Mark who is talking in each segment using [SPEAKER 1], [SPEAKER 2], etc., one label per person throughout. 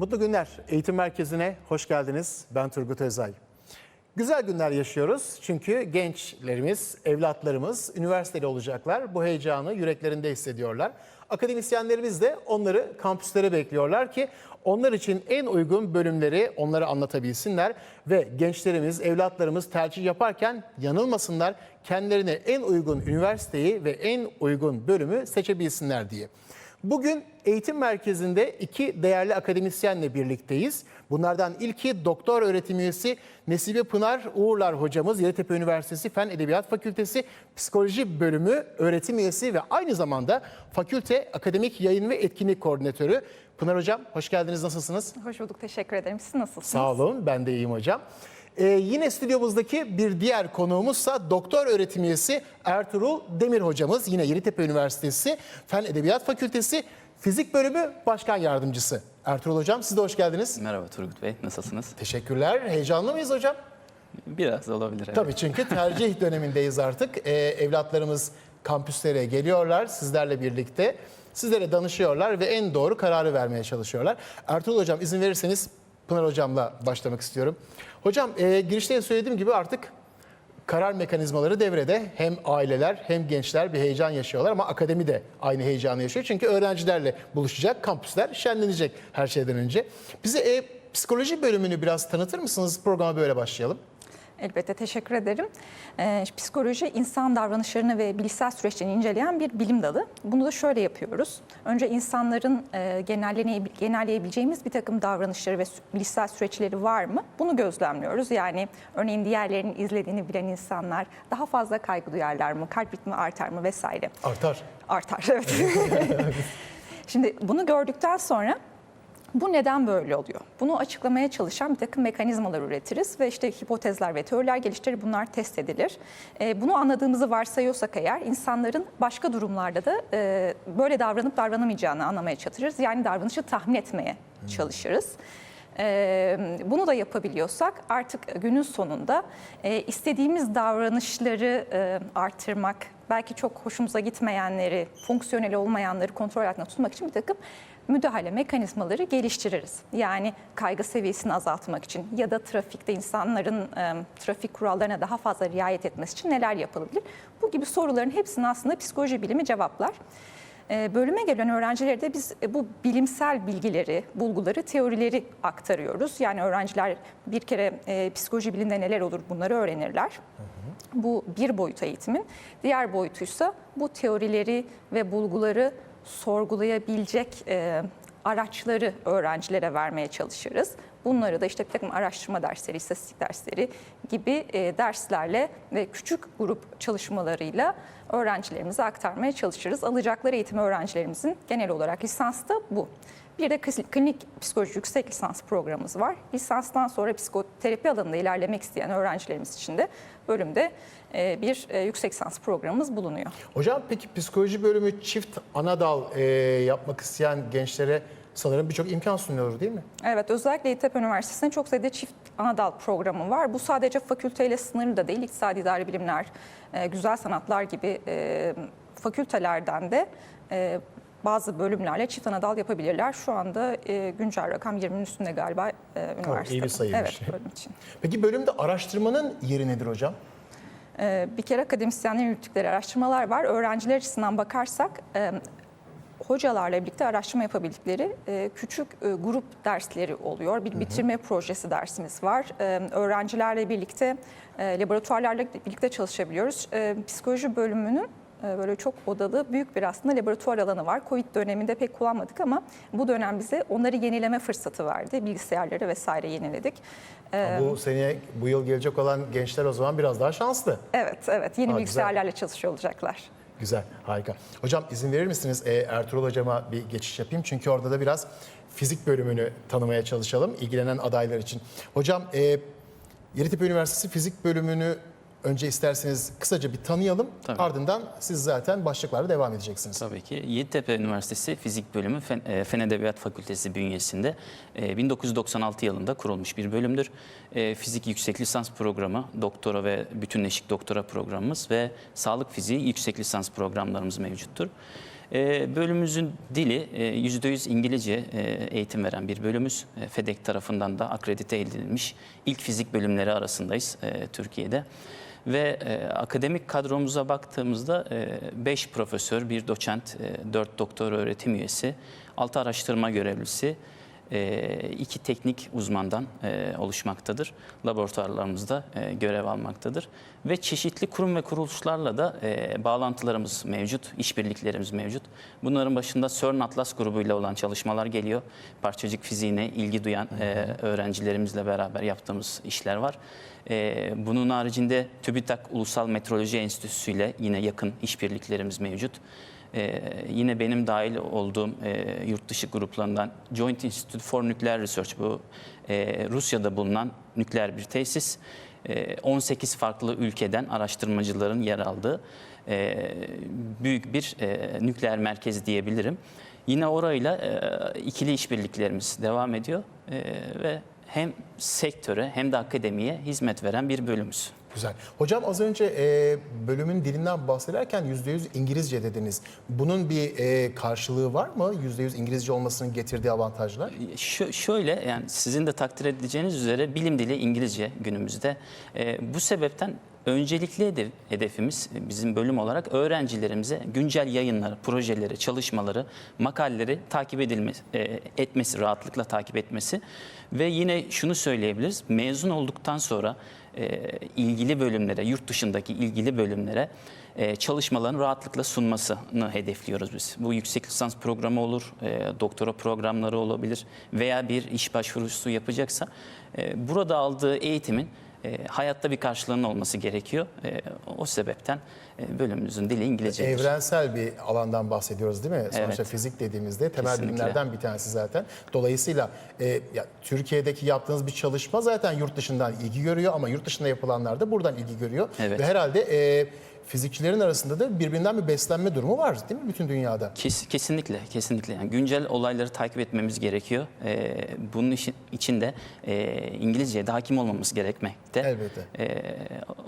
[SPEAKER 1] Mutlu günler. Eğitim Merkezi'ne hoş geldiniz. Ben Turgut Özay. Güzel günler yaşıyoruz çünkü gençlerimiz, evlatlarımız üniversiteli olacaklar. Bu heyecanı yüreklerinde hissediyorlar. Akademisyenlerimiz de onları kampüslere bekliyorlar ki onlar için en uygun bölümleri onlara anlatabilsinler ve gençlerimiz, evlatlarımız tercih yaparken yanılmasınlar, kendilerine en uygun üniversiteyi ve en uygun bölümü seçebilsinler diye. Bugün eğitim merkezinde iki değerli akademisyenle birlikteyiz. Bunlardan ilki doktor öğretim üyesi Nesibe Pınar Uğurlar hocamız Yeditepe Üniversitesi Fen Edebiyat Fakültesi Psikoloji Bölümü öğretim üyesi ve aynı zamanda fakülte akademik yayın ve etkinlik koordinatörü. Pınar hocam hoş geldiniz nasılsınız?
[SPEAKER 2] Hoş bulduk, teşekkür ederim. Siz nasılsınız?
[SPEAKER 1] Sağ olun ben de iyiyim hocam. Ee, yine stüdyomuzdaki bir diğer konuğumuzsa doktor öğretim üyesi Ertuğrul Demir hocamız. Yine Yeditepe Üniversitesi Fen Edebiyat Fakültesi Fizik Bölümü Başkan Yardımcısı. Ertuğrul hocam siz de hoş geldiniz.
[SPEAKER 3] Merhaba Turgut Bey, nasılsınız?
[SPEAKER 1] Teşekkürler. Heyecanlı mıyız hocam?
[SPEAKER 3] Biraz olabilir. evet.
[SPEAKER 1] Tabii çünkü tercih dönemindeyiz artık. Ee, evlatlarımız kampüslere geliyorlar sizlerle birlikte. Sizlere danışıyorlar ve en doğru kararı vermeye çalışıyorlar. Ertuğrul Hocam izin verirseniz Pınar Hocam'la başlamak istiyorum. Hocam e, girişte söylediğim gibi artık karar mekanizmaları devrede. Hem aileler hem gençler bir heyecan yaşıyorlar ama akademi de aynı heyecanı yaşıyor. Çünkü öğrencilerle buluşacak, kampüsler şenlenecek her şeyden önce. Bize e, psikoloji bölümünü biraz tanıtır mısınız? Programa böyle başlayalım.
[SPEAKER 2] Elbette teşekkür ederim. Ee, psikoloji insan davranışlarını ve bilişsel süreçlerini inceleyen bir bilim dalı. Bunu da şöyle yapıyoruz. Önce insanların e, genelleyebileceğimiz bir takım davranışları ve bilişsel süreçleri var mı? Bunu gözlemliyoruz. Yani örneğin diğerlerinin izlediğini bilen insanlar daha fazla kaygı duyarlar mı? Kalp ritmi artar mı vesaire.
[SPEAKER 1] Artar.
[SPEAKER 2] Artar evet. Şimdi bunu gördükten sonra bu neden böyle oluyor? Bunu açıklamaya çalışan bir takım mekanizmalar üretiriz ve işte hipotezler ve teoriler geliştirir. Bunlar test edilir. Ee, bunu anladığımızı varsayıyorsak eğer insanların başka durumlarda da e, böyle davranıp davranamayacağını anlamaya çalışırız. Yani davranışı tahmin etmeye çalışırız. Ee, Bunu da yapabiliyorsak artık günün sonunda e, istediğimiz davranışları e, artırmak, belki çok hoşumuza gitmeyenleri, fonksiyonel olmayanları kontrol altında tutmak için bir takım müdahale mekanizmaları geliştiririz. Yani kaygı seviyesini azaltmak için ya da trafikte insanların e, trafik kurallarına daha fazla riayet etmesi için neler yapılabilir? Bu gibi soruların hepsini aslında psikoloji bilimi cevaplar. E, Bölüme gelen öğrencilere de biz e, bu bilimsel bilgileri, bulguları, teorileri aktarıyoruz. Yani öğrenciler bir kere e, psikoloji biliminde neler olur bunları öğrenirler. Bu bir boyut eğitimin. Diğer boyutuysa bu teorileri ve bulguları sorgulayabilecek e, araçları öğrencilere vermeye çalışırız. Bunları da işte bir takım araştırma dersleri, istatistik dersleri gibi e, derslerle ve küçük grup çalışmalarıyla öğrencilerimize aktarmaya çalışırız. Alacakları eğitim öğrencilerimizin genel olarak lisansta bu. Bir de kli- klinik psikoloji yüksek lisans programımız var. Lisanstan sonra psikoterapi alanında ilerlemek isteyen öğrencilerimiz için de bölümde e, bir e, yüksek lisans programımız bulunuyor.
[SPEAKER 1] Hocam peki psikoloji bölümü çift ana dal e, yapmak isteyen gençlere sanırım birçok imkan sunuyor değil mi?
[SPEAKER 2] Evet, özellikle Yeditepe Üniversitesi'nin çok sayıda çift anadal programı var. Bu sadece fakülteyle sınırlı da değil, İktisadi İdari Bilimler, Güzel Sanatlar gibi fakültelerden de bazı bölümlerle çift anadal yapabilirler. Şu anda e, güncel rakam 20'nin üstünde galiba e, üniversitede.
[SPEAKER 1] iyi bir.
[SPEAKER 2] Evet, bölüm için.
[SPEAKER 1] Peki bölümde araştırmanın yeri nedir hocam?
[SPEAKER 2] Ee, Bir kere akademisyenlerin yürüttükleri araştırmalar var. Öğrenciler açısından bakarsak e, hocalarla birlikte araştırma yapabildikleri e, küçük e, grup dersleri oluyor. Bir bitirme projesi dersimiz var. E, Öğrencilerle birlikte e, laboratuvarlarla birlikte çalışabiliyoruz. E, Psikoloji bölümünün e, böyle çok odalı büyük bir aslında laboratuvar alanı var. Covid döneminde pek kullanmadık ama bu dönem bize onları yenileme fırsatı verdi. Bilgisayarları vesaire yeniledik. E,
[SPEAKER 1] Bu seneye bu yıl gelecek olan gençler o zaman biraz daha şanslı.
[SPEAKER 2] Evet, evet. Yeni
[SPEAKER 1] Aa, güzel.
[SPEAKER 2] bilgisayarlarla çalışıyor olacaklar.
[SPEAKER 1] Güzel, harika. Hocam izin verir misiniz e, Ertuğrul hocama bir geçiş yapayım? Çünkü orada da biraz fizik bölümünü tanımaya çalışalım ilgilenen adaylar için. Hocam e, Yeditepe Üniversitesi fizik bölümünü önce isterseniz kısaca bir tanıyalım.
[SPEAKER 3] Tabii.
[SPEAKER 1] Ardından siz zaten başlıklarla devam edeceksiniz.
[SPEAKER 3] Tabii ki. Yeditepe Üniversitesi Fizik Bölümü Fen, e, Edebiyat Fakültesi bünyesinde e, 1996 yılında kurulmuş bir bölümdür. E, Fizik yüksek lisans programı, doktora ve bütünleşik doktora programımız ve sağlık fiziği yüksek lisans programlarımız mevcuttur. E, bölümümüzün dili e, %100 İngilizce e, eğitim veren bir bölümümüz. E, FEDEK tarafından da akredite edilmiş ilk fizik bölümleri arasındayız e, Türkiye'de. Ve e, akademik kadromuza baktığımızda 5 profesör, bir doçent, 4 doktor öğretim üyesi, 6 araştırma görevlisi, e, iki teknik uzmandan e, oluşmaktadır. Laboratuvarlarımızda e, görev almaktadır. Ve çeşitli kurum ve kuruluşlarla da e, bağlantılarımız mevcut, işbirliklerimiz mevcut. Bunların başında CERN Atlas grubuyla olan çalışmalar geliyor. Parçacık fiziğine ilgi duyan e, öğrencilerimizle beraber yaptığımız işler var. E, bunun haricinde TÜBİTAK Ulusal Metroloji Enstitüsü ile yine yakın işbirliklerimiz mevcut. Ee, yine benim dahil olduğum e, yurt dışı gruplarından Joint Institute for Nuclear Research bu e, Rusya'da bulunan nükleer bir tesis. E, 18 farklı ülkeden araştırmacıların yer aldığı e, büyük bir e, nükleer merkez diyebilirim. Yine orayla e, ikili işbirliklerimiz devam ediyor E, ve hem sektöre hem de akademiye hizmet veren bir bölümümüz.
[SPEAKER 1] Güzel. Hocam az önce e, bölümün dilinden bahsederken %100 İngilizce dediniz. Bunun bir e, karşılığı var mı? %100 İngilizce olmasının getirdiği avantajlar?
[SPEAKER 3] Şö- şöyle yani sizin de takdir edeceğiniz üzere bilim dili İngilizce günümüzde. Ee, bu sebepten öncelikli hedef- hedefimiz e, bizim bölüm olarak öğrencilerimize güncel yayınları, projeleri, çalışmaları, makaleleri takip edilmesi, e, etmesi, rahatlıkla takip etmesi ve yine şunu söyleyebiliriz. Mezun olduktan sonra e, ilgili bölümlere, yurt dışındaki ilgili bölümlere e, çalışmalarını rahatlıkla sunmasını hedefliyoruz biz. Bu yüksek lisans programı olur, e, doktora programları olabilir veya bir iş başvurusu yapacaksa e, burada aldığı eğitimin e, hayatta bir karşılığının olması gerekiyor. E, o sebepten bölümümüzün dili İngilizcedir.
[SPEAKER 1] Evrensel bir alandan bahsediyoruz değil mi? Sonuçta
[SPEAKER 3] Evet.
[SPEAKER 1] fizik dediğimizde temel
[SPEAKER 3] Kesinlikle.
[SPEAKER 1] bilimlerden bir tanesi zaten. Dolayısıyla e, ya, Türkiye'deki yaptığınız bir çalışma zaten yurt dışından ilgi görüyor ama yurt dışında yapılanlar da buradan ilgi görüyor.
[SPEAKER 3] Evet.
[SPEAKER 1] Ve herhalde e, fizikçilerin arasında da birbirinden bir beslenme durumu var değil mi bütün dünyada?
[SPEAKER 3] Kes- kesinlikle, kesinlikle. Yani güncel olayları takip etmemiz gerekiyor. Ee, bunun işi- için de e, İngilizceye de hakim olmamız gerekmekte.
[SPEAKER 1] Elbette.
[SPEAKER 3] Ee,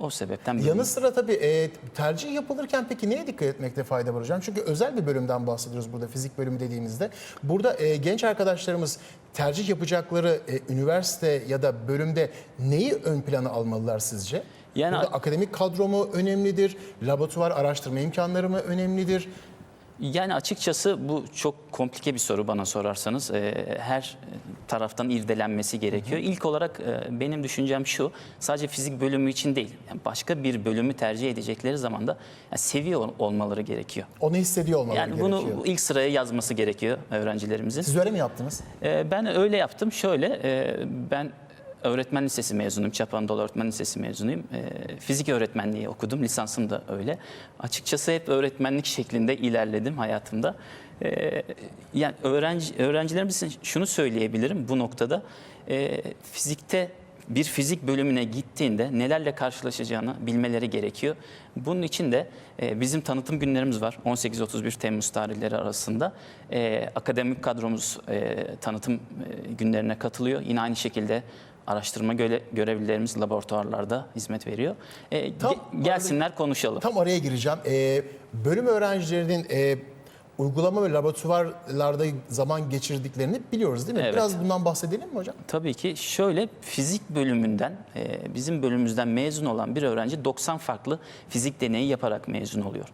[SPEAKER 3] o sebepten
[SPEAKER 1] Yanı sıra tabii e, tercih yapılırken peki neye dikkat etmekte fayda var hocam? Çünkü özel bir bölümden bahsediyoruz burada fizik bölümü dediğimizde. Burada e, genç arkadaşlarımız tercih yapacakları e, üniversite ya da bölümde neyi ön plana almalılar sizce?
[SPEAKER 3] Yani-
[SPEAKER 1] Burada akademik kadro mu önemlidir? Laboratuvar araştırma imkanları mı önemlidir?
[SPEAKER 3] Yani açıkçası bu çok komplike bir soru bana sorarsanız. Ee, her taraftan irdelenmesi gerekiyor. İlk olarak e, benim düşüncem şu, sadece fizik bölümü için değil, yani başka bir bölümü tercih edecekleri zaman da yani seviye ol- olmaları gerekiyor.
[SPEAKER 1] Onu hissediyor olmaları
[SPEAKER 3] Yani
[SPEAKER 1] gerekiyor.
[SPEAKER 3] bunu ilk sıraya yazması gerekiyor öğrencilerimizin.
[SPEAKER 1] Siz öyle mi yaptınız?
[SPEAKER 3] Ee, Ben öyle yaptım. Şöyle, e, ben öğretmen lisesi mezunuyum. Çapa Anadolu Öğretmen Lisesi mezunuyum. Ee, Fizik öğretmenliği okudum. Lisansım da öyle. Açıkçası hep öğretmenlik şeklinde ilerledim hayatımda. Ee, Yani öğrenci öğrencilerimiz için şunu söyleyebilirim bu noktada. Ee, Fizikte bir fizik bölümüne gittiğinde nelerle karşılaşacağını bilmeleri gerekiyor. Bunun için de e, bizim tanıtım günlerimiz var. 18-31 Temmuz tarihleri arasında. E, akademik kadromuz e, tanıtım e, günlerine katılıyor. Yine aynı şekilde araştırma göle- görevlilerimiz laboratuvarlarda hizmet veriyor. E,
[SPEAKER 1] Tam-
[SPEAKER 3] ge- gelsinler konuşalım.
[SPEAKER 1] Tam araya gireceğim. Ee, bölüm öğrencilerinin e, uygulama ve laboratuvarlarda zaman geçirdiklerini biliyoruz değil mi?
[SPEAKER 3] Evet.
[SPEAKER 1] Biraz bundan bahsedelim mi hocam?
[SPEAKER 3] Tabii ki şöyle fizik bölümünden e, bizim bölümümüzden mezun olan bir öğrenci 90 farklı fizik deneyi yaparak mezun oluyor.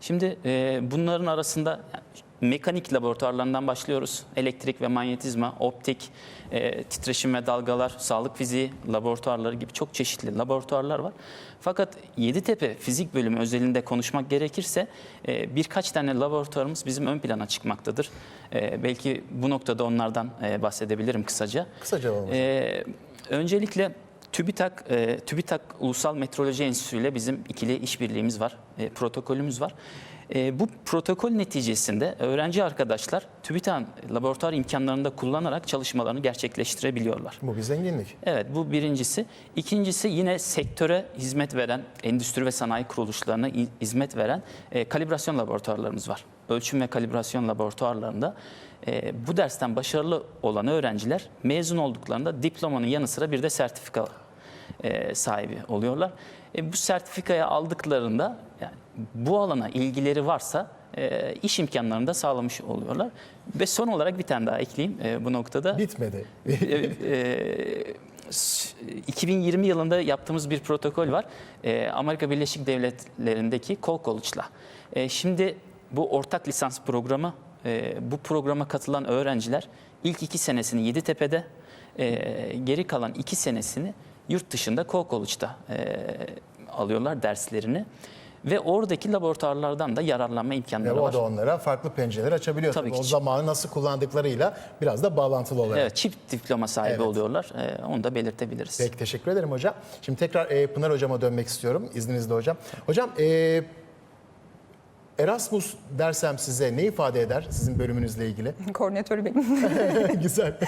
[SPEAKER 3] Şimdi e, bunların arasında yani, mekanik laboratuvarlarından başlıyoruz. Elektrik ve manyetizma, optik, e, titreşim ve dalgalar, sağlık fiziği laboratuvarları gibi çok çeşitli laboratuvarlar var. Fakat Yeditepe fizik bölümü özelinde konuşmak gerekirse e, birkaç tane laboratuvarımız bizim ön plana çıkmaktadır. E, belki bu noktada onlardan e, bahsedebilirim kısaca.
[SPEAKER 1] Kısaca alalım.
[SPEAKER 3] Ee, öncelikle TÜBİTAK, e, TÜBİTAK Ulusal Metroloji Enstitüsü ile bizim ikili işbirliğimiz var, e, protokolümüz var. E, bu protokol neticesinde öğrenci arkadaşlar TÜBİTAK'ın laboratuvar imkanlarını da kullanarak çalışmalarını gerçekleştirebiliyorlar.
[SPEAKER 1] Bu bir zenginlik.
[SPEAKER 3] Evet bu birincisi. İkincisi yine sektöre hizmet veren, endüstri ve sanayi kuruluşlarına hi- hizmet veren e, kalibrasyon laboratuvarlarımız var. Ölçüm ve kalibrasyon laboratuvarlarında e, bu dersten başarılı olan öğrenciler mezun olduklarında diplomanın yanı sıra bir de sertifika e, sahibi oluyorlar. E, bu sertifikayı aldıklarında yani bu alana ilgileri varsa e, iş imkanlarını da sağlamış oluyorlar. Ve son olarak bir tane daha ekleyeyim e, bu noktada.
[SPEAKER 1] Bitmedi.
[SPEAKER 3] E, e, s- 2020 yılında yaptığımız bir protokol var. E, Amerika Birleşik Devletleri'ndeki Call College'la. E, şimdi bu ortak lisans programı, e, bu programa katılan öğrenciler ilk iki senesini Yeditepe'de, e, geri kalan iki senesini yurt dışında Call College'da e, alıyorlar derslerini. Ve oradaki laboratuvarlardan da yararlanma
[SPEAKER 1] Ve
[SPEAKER 3] imkanları
[SPEAKER 1] o
[SPEAKER 3] var.
[SPEAKER 1] da onlara farklı pencereler açabiliyor.
[SPEAKER 3] Tabii
[SPEAKER 1] Tabii
[SPEAKER 3] ki.
[SPEAKER 1] O zamanı nasıl kullandıklarıyla biraz da bağlantılı olarak.
[SPEAKER 3] Evet, çift diploma sahibi
[SPEAKER 1] Evet.
[SPEAKER 3] oluyorlar. E, onu da belirtebiliriz.
[SPEAKER 1] Peki teşekkür ederim hocam. Şimdi tekrar e, Pınar hocama dönmek istiyorum izninizle hocam. Hocam e, Erasmus dersem size ne ifade eder sizin bölümünüzle ilgili?
[SPEAKER 2] Koordinatörü benim.
[SPEAKER 1] Güzel.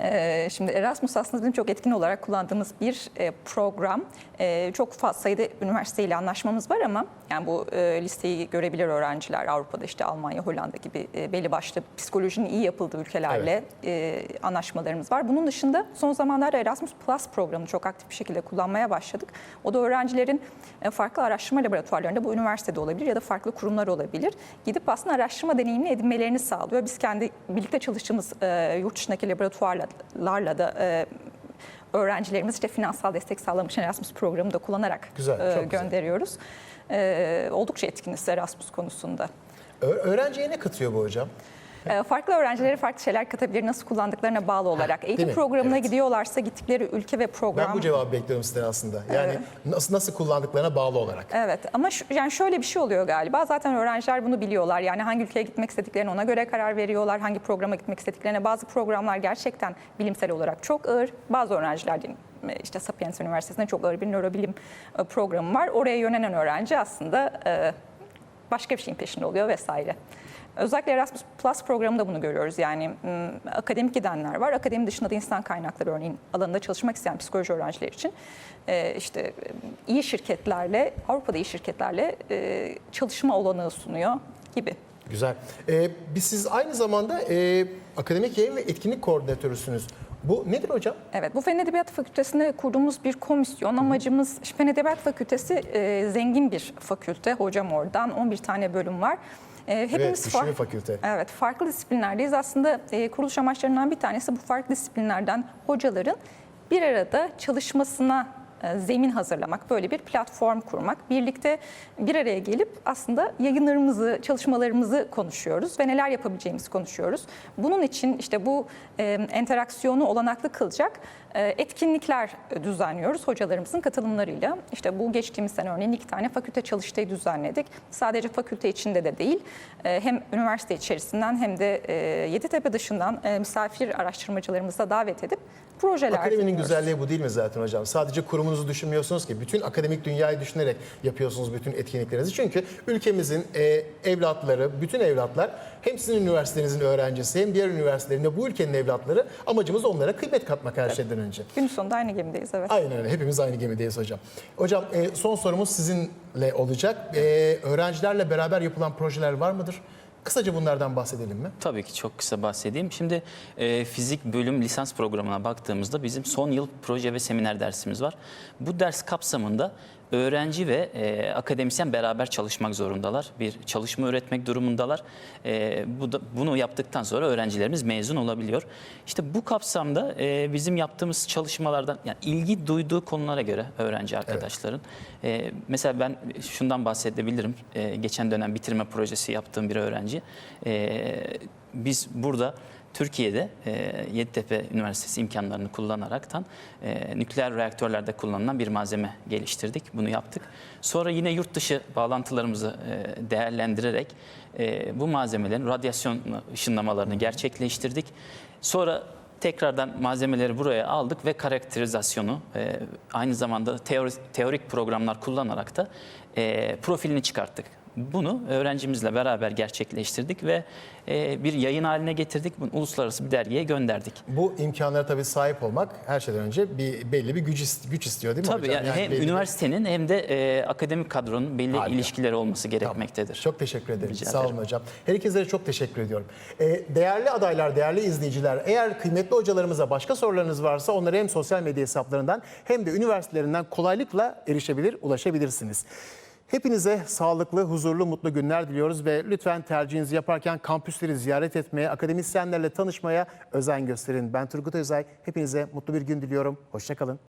[SPEAKER 2] Ee, Şimdi Erasmus aslında bizim çok etkin olarak kullandığımız bir e, program. Ee, Çok fazla sayıda üniversiteyle anlaşmamız var ama yani bu e, listeyi görebilir öğrenciler Avrupa'da işte Almanya, Hollanda gibi e, belli başlı psikolojinin iyi yapıldığı ülkelerle e, anlaşmalarımız var. Bunun dışında son zamanlarda Erasmus Plus programını çok aktif bir şekilde kullanmaya başladık. O da öğrencilerin e, farklı araştırma laboratuvarlarında bu üniversitede olabilir ya da farklı kurumlar olabilir. Gidip aslında araştırma deneyimini edinmelerini sağlıyor. Biz kendi birlikte çalıştığımız e, yurt dışındaki laboratuvarlarla da e, öğrencilerimiz işte finansal destek sağlamış Erasmus programını da kullanarak
[SPEAKER 1] Güzel,
[SPEAKER 2] e,
[SPEAKER 1] çok güzel.
[SPEAKER 2] gönderiyoruz. E, oldukça etkiniz Erasmus konusunda.
[SPEAKER 1] Öğrenciye ne katıyor bu hocam?
[SPEAKER 2] E, Farklı öğrencilere farklı şeyler katabilir, nasıl kullandıklarına bağlı olarak.
[SPEAKER 1] değil
[SPEAKER 2] Eğitim
[SPEAKER 1] mi?
[SPEAKER 2] programına
[SPEAKER 1] Evet.
[SPEAKER 2] gidiyorlarsa gittikleri ülke ve program...
[SPEAKER 1] Ben bu cevabı bekliyorum sizden aslında. Yani nasıl nasıl kullandıklarına bağlı olarak.
[SPEAKER 2] Evet ama şu, yani şöyle bir şey oluyor galiba. Zaten öğrenciler bunu biliyorlar. Yani hangi ülkeye gitmek istediklerini ona göre karar veriyorlar. Hangi programa gitmek istediklerine. Bazı programlar gerçekten bilimsel olarak çok ağır. Bazı öğrenciler diyeyim, işte Sapiens Üniversitesi'nde çok ağır bir nörobilim e, programı var. Oraya yönelen öğrenci aslında e, başka bir şeyin peşinde oluyor vesaire. Özellikle Erasmus Plus programında bunu görüyoruz. Yani akademik gidenler var. Akademi dışında da insan kaynakları örneğin alanında çalışmak isteyen psikoloji öğrencileri için işte iyi şirketlerle, Avrupa'da iyi şirketlerle çalışma olanağı sunuyor gibi.
[SPEAKER 1] Güzel. Ee, biz siz aynı zamanda e, akademik yayın ve etkinlik koordinatörüsünüz. Bu nedir hocam?
[SPEAKER 2] Evet, bu Fen Edebiyatı Fakültesi'nde kurduğumuz bir komisyon. Amacımız, Fen Edebiyat Fakültesi e, zengin bir fakülte. Hocam oradan 11 tane bölüm var. E, hepimiz
[SPEAKER 1] Evet, güçlü
[SPEAKER 2] far-
[SPEAKER 1] bir fakülte.
[SPEAKER 2] Evet, farklı disiplinlerdeyiz. Aslında e, kuruluş amaçlarından bir tanesi bu farklı disiplinlerden hocaların bir arada çalışmasına zemin hazırlamak, böyle bir platform kurmak. Birlikte bir araya gelip aslında yayınlarımızı, çalışmalarımızı konuşuyoruz ve neler yapabileceğimizi konuşuyoruz. Bunun için işte bu e, enteraksiyonu olanaklı kılacak e, etkinlikler düzenliyoruz hocalarımızın katılımlarıyla. İşte bu geçtiğimiz sene örneğin iki tane fakülte çalıştayı düzenledik. Sadece fakülte içinde de değil, e, hem üniversite içerisinden hem de e, Yeditepe dışından e, misafir araştırmacılarımızı da davet edip projeler
[SPEAKER 1] Akademinin
[SPEAKER 2] dinliyoruz.
[SPEAKER 1] güzelliği bu değil mi zaten hocam? Sadece kurumunuzu düşünmüyorsunuz ki. Bütün akademik dünyayı düşünerek yapıyorsunuz bütün etkinliklerinizi. Çünkü ülkemizin e, evlatları, bütün evlatlar hem sizin üniversitenizin öğrencisi hem diğer üniversitelerinde bu ülkenin evlatları. Amacımız onlara kıymet katmak her şeyden önce.
[SPEAKER 2] Günün sonunda aynı gemideyiz evet.
[SPEAKER 1] Aynen öyle. Hepimiz aynı gemideyiz hocam. Hocam e, son sorumuz sizinle olacak. E, öğrencilerle beraber yapılan projeler var mıdır? Kısaca bunlardan bahsedelim mi?
[SPEAKER 3] Tabii ki çok kısa bahsedeyim. Şimdi e, fizik bölüm lisans programına baktığımızda bizim son yıl proje ve seminer dersimiz var. Bu ders kapsamında öğrenci ve e, akademisyen beraber çalışmak zorundalar. Bir çalışma üretmek durumundalar. E, bu da, bunu yaptıktan sonra öğrencilerimiz mezun olabiliyor. İşte bu kapsamda e, bizim yaptığımız çalışmalardan yani ilgi duyduğu konulara göre öğrenci arkadaşların. e, mesela ben şundan bahsedebilirim. E, geçen dönem bitirme projesi yaptığım bir öğrenci. E, biz burada Türkiye'de e, Yeditepe Üniversitesi imkanlarını kullanaraktan e, nükleer reaktörlerde kullanılan bir malzeme geliştirdik. Bunu yaptık. Sonra yine yurt dışı bağlantılarımızı e, değerlendirerek e, bu malzemelerin radyasyon ışınlamalarını gerçekleştirdik. Sonra tekrardan malzemeleri buraya aldık ve karakterizasyonu e, aynı zamanda teori- teorik programlar kullanarak da e, profilini çıkarttık Bunu öğrencimizle beraber gerçekleştirdik ve e, bir yayın haline getirdik. Bunu uluslararası bir dergiye gönderdik.
[SPEAKER 1] Bu imkanlara tabii sahip olmak her şeyden önce bir belli bir güç, güç istiyor değil mi
[SPEAKER 3] Tabii
[SPEAKER 1] hocam?
[SPEAKER 3] yani hem
[SPEAKER 1] belli bir-
[SPEAKER 3] üniversitenin hem de e, akademik kadronun belli
[SPEAKER 1] Harika.
[SPEAKER 3] ilişkileri olması
[SPEAKER 1] Tamam.
[SPEAKER 3] gerekmektedir.
[SPEAKER 1] Çok teşekkür ederim.
[SPEAKER 3] Rica
[SPEAKER 1] Sağ olun
[SPEAKER 3] ederim.
[SPEAKER 1] hocam. Her ikinize de çok teşekkür ediyorum. Ee, değerli adaylar, değerli izleyiciler, eğer kıymetli hocalarımıza başka sorularınız varsa onları hem sosyal medya hesaplarından hem de üniversitelerinden kolaylıkla erişebilir, ulaşabilirsiniz. Hepinize sağlıklı, huzurlu, mutlu günler diliyoruz ve lütfen tercihinizi yaparken kampüsleri ziyaret etmeye, akademisyenlerle tanışmaya özen gösterin. Ben Turgut Özay. Hepinize mutlu bir gün diliyorum. Hoşçakalın.